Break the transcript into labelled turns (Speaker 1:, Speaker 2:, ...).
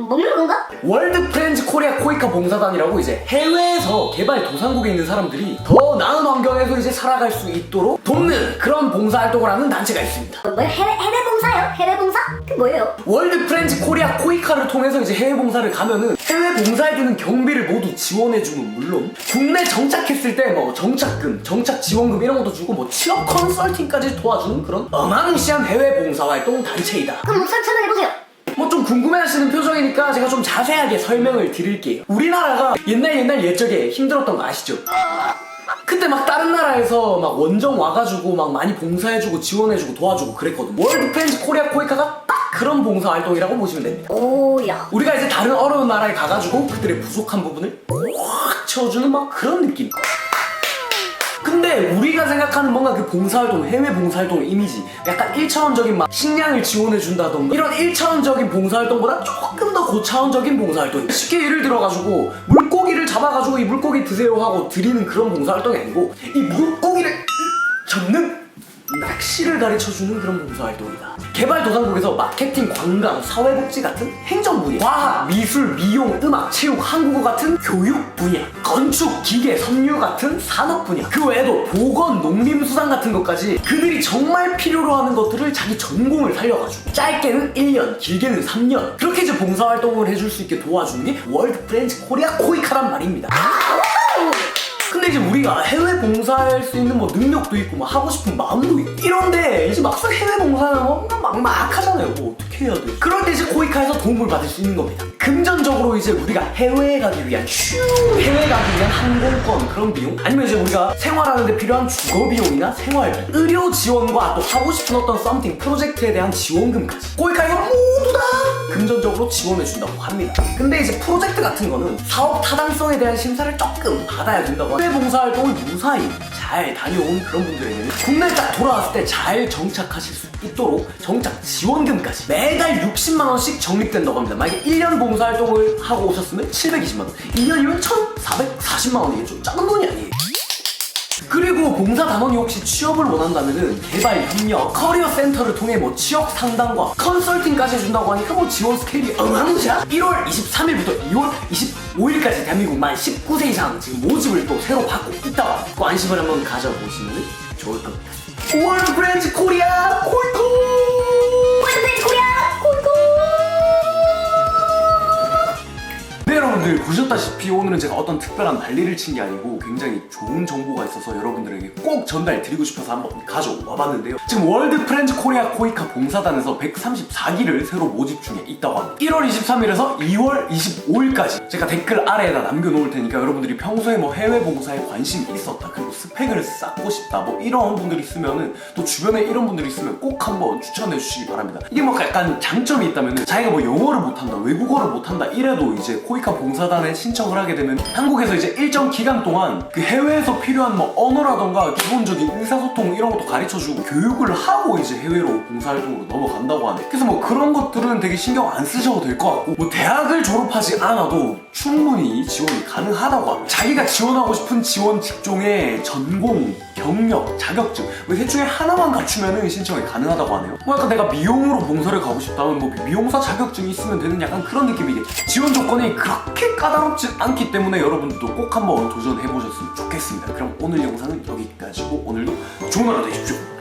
Speaker 1: 먹는 건가?
Speaker 2: 월드 프렌즈 코리아 코이카 봉사단이라고 이제 해외에서 개발 도상국에 있는 사람들이 더 나은 환경에서 이제 살아갈 수 있도록 돕는 그런 봉사 활동을 하는 단체가 있습니다.
Speaker 1: 뭐 해외 해외 봉사요? 해외 봉사? 그 뭐예요?
Speaker 2: 월드 프렌즈 코리아 코이카를 통해서 이제 해외 봉사를 가면은 해외 봉사해주는 경비를 모두 지원해주는 물론 국내 정착했을 때 뭐 정착금, 정착 지원금 이런 것도 주고 뭐 취업 컨설팅까지 도와주는 그런 어마무시한 해외 봉사 활동 단체이다.
Speaker 1: 그럼 설명해보세요
Speaker 2: 뭐 좀 궁금해하시는 표정이니까 제가 좀 자세하게 설명을 드릴게요. 우리나라가 옛날 옛날 옛적에 힘들었던 거 아시죠? 그때 막 다른 나라에서 막 원정 와가지고 막 많이 봉사해주고 지원해주고 도와주고 그랬거든. 월드 프렌즈 코리아 코이카가 딱 그런 봉사 활동이라고 보시면 됩니다.
Speaker 1: 오야
Speaker 2: 우리가 이제 다른 어려운 나라에 가가지고 그들의 부족한 부분을 꽉 채워주는 막 그런 느낌. 근데 우리가 생각하는 뭔가 그 봉사활동, 해외 봉사활동의 이미지 약간 1차원적인 막 식량을 지원해준다던가 이런 1차원적인 봉사활동보다 조금 더 고차원적인 봉사활동. 쉽게 예를 들어가지고 물고기를 잡아가지고 이 물고기 드세요 하고 드리는 그런 봉사활동이 아니고 이 물고기를 잡는 낚시를 가르쳐주는 그런 봉사활동이다. 개발도상국에서 마케팅, 관광, 사회복지 같은 행정 분야, 과학, 미술, 미용, 음악, 체육, 한국어 같은 교육 분야, 건축, 기계, 섬유 같은 산업 분야, 그 외에도 보건, 농림수산 같은 것까지 그들이 정말 필요로 하는 것들을 자기 전공을 살려가지고 짧게는 1년, 길게는 3년 그렇게 이제 봉사활동을 해줄 수 있게 도와주는 게 월드 프렌즈 코리아 코이카란 말입니다. 근데 이제 우리가 해외 봉사할 수 있는 뭐 능력도 있고 뭐 하고 싶은 마음도 있고 이런데 이제 막상 해외 봉사는 뭔가 막막하잖아요. 뭐 어떻게 해야 돼? 그럴 때 이제 코이카에서 도움을 받을 수 있는 겁니다 금전적으로 이제 우리가 해외에 가기 위한 슈 해외 가기 위한 항공권 그런 비용? 아니면 이제 우리가 생활하는데 필요한 주거 비용이나 생활비 의료 지원과 또 하고 싶은 어떤 썸띵 프로젝트에 대한 지원금까지. 코이카에서 모두 다 금전적으로 지원해 준다고 합니다. 근데 이제 프로젝트 같은 거는 사업 타당성에 대한 심사를 조금 받아야 된다고 해외 봉사활동을 무사히 잘 다녀온 그런 분들에게는 국내에 딱 돌아왔을 때 잘 정착하실 수 있도록 정착 지원금까지 매달 60만 원씩 적립된다고 합니다. 만약에 1년 봉사활동을 하고 오셨으면 720만 원, 2년이면 1,440만 원이겠죠. 작은 돈이 아니에요. 그리고 봉사 단원이 혹시 취업을 원한다면은 개발 협력, 커리어 센터를 통해 뭐 취업 상담과 컨설팅까지 해준다고 하니까 뭐 지원 스케일이 어마무시하 1월 23일부터 2월 25일까지 대한민국 만 19세 이상 지금 모집을 또 새로 받고 있다고 관심을 한번 가져보시면 좋을 겁니다. 월드 브랜치 코리아 콜콜!
Speaker 1: 월드 코리아 콜콜!
Speaker 2: 네 여러분들 보셨다시피 오늘은 제가 어떤 특별한 난리를 친 게 아니고 굉장히 좋은 정보가 있어서 여러분들에게 꼭 전달 드리고 싶어서 한번 가져와 봤는데요. 지금 월드 프렌즈 코리아 코이카 봉사단에서 134기를 새로 모집 중에 있다고 합니다. 1월 23일에서 2월 25일까지 제가 댓글 아래에다 남겨놓을 테니까 여러분들이 평소에 뭐 해외 봉사에 관심이 있었다 그리고 스펙을 쌓고 싶다 뭐 이런 분들이 있으면은 또 주변에 이런 분들이 있으면 꼭 한번 추천해 주시기 바랍니다. 이게 뭐 약간 장점이 있다면은 자기가 뭐 영어를 못한다 외국어를 못한다 이래도 이제 코이카 봉사단에 신청을 하게 되면 한국에서 이제 일정 기간 동안 그 해외에서 필요한 뭐 언어라던가 기본적인 의사소통 이런 것도 가르쳐주고 교육을 하고 이제 해외로 봉사활동으로 넘어간다고 하네 그래서 뭐 그런 것들은 되게 신경 안 쓰셔도 될 것 같고 뭐 대학을 졸업하지 않아도 충분히 지원이 가능하다고 합니다. 자기가 지원하고 싶은 지원 직종의 전공, 경력, 자격증 뭐셋 중에 하나만 갖추면 신청이 가능하다고 하네요. 뭐 약간 내가 미용으로 봉사를 가고 싶다면 뭐 미용사 자격증이 있으면 되는 약간 그런 느낌이겠죠 지원 조건이 그렇게 까다롭지 않기 때문에 여러분들도 꼭 한번 도전해 보셨으면 좋겠습니다. 그럼 오늘 영상은 여기까지고 오늘도 좋은 하루 되십시오